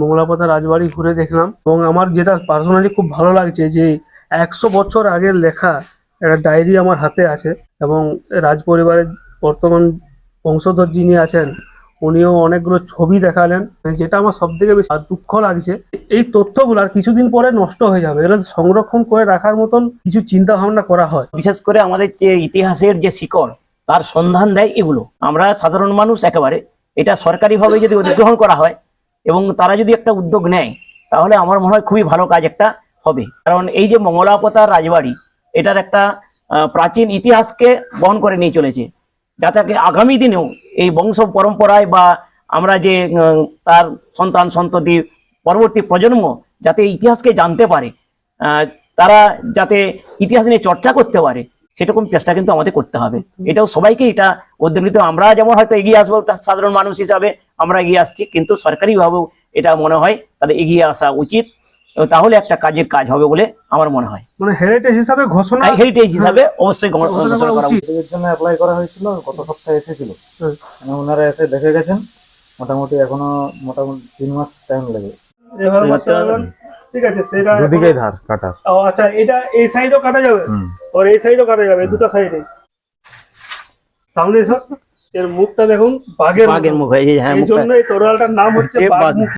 মঙ্গলাপাতা রাজবাড়ি ঘুরে দেখলাম এবং আমার যেটা পার্সোনালি খুব ভালো লাগছে যে একশো বছর আগের লেখা, একটা ডায়েরি আমার হাতে আছে এবং রাজ পরিবারের বর্তমান বংশধর যিনি আছেন, উনিও অনেকগুলো ছবি দেখালেন। যেটা আমার সব থেকে বেশি দুঃখ লাগছে, এই তথ্যগুলো আর কিছুদিন পরে নষ্ট হয়ে যাবে। এগুলো সংরক্ষণ করে রাখার মতন কিছু চিন্তা ভাবনা করা হয়। বিশেষ করে আমাদের যে ইতিহাসের যে শিকড়, তার সন্ধান দেয় এগুলো। আমরা সাধারণ মানুষ একেবারে, এটা সরকারিভাবে যদি অধিগ্রহণ করা হয় এবং তারা যদি একটা উদ্যোগ নেয়, তাহলে আমার মনে হয় খুবই ভালো কাজ একটা হবে। কারণ এই যে মঙ্গলাপতার রাজবাড়ি, এটার একটা প্রাচীন ইতিহাসকে বহন করে নিয়ে চলেছে। যাতে আগামী দিনেও এই বংশ পরম্পরায় বা আমরা যে তার সন্তান, সন্ততি, পরবর্তী প্রজন্ম যাতে ইতিহাসকে জানতে পারে তারা যাতে ইতিহাস নিয়ে চর্চা করতে পারে সেরকম চেষ্টা কিন্তু আমাদের করতে হবে। এটাও সবাইকে এটা উদ্যোগ আমরা যেমন হয়তো এগিয়ে আসব তা সাধারণ মানুষ হিসাবে আমরা এগিয়ে আসছি কিন্তু সরকারিভাবেও এটা মনে হয় তাদের এগিয়ে আসা উচিত। তাহলে একটা কাজের কাজ হবে বলে আমার মনে হয়। মানে হেরিটেজ হিসাবে ঘোষণা হেরিটেজ হিসাবে অবশ্যই গণ- ঘোষণা করা উচিত। এর জন্য অ্যাপ্লাই করা হয়েছিল গত সপ্তাহে এসেছিল। মানে ওনারা এসে দেখে গেছেন মোটামুটি এখনও মোটামুটি তিন মাস টাইম লাগে। ঠিক আছে সেটা দুদিকেই ধার কাটা। ও আচ্ছা এটা এই সাইডও কাটা যাবে? আর এই সাইডও কাটা যাবে দুটো সাইডে। সামনে এসো এর মুখটা দেখুন বাঘের বাঘের মুখ। হয়ে হ্যাঁ এই জন্যই জন্য তরোয়ালটার নাম হচ্ছে বাঘ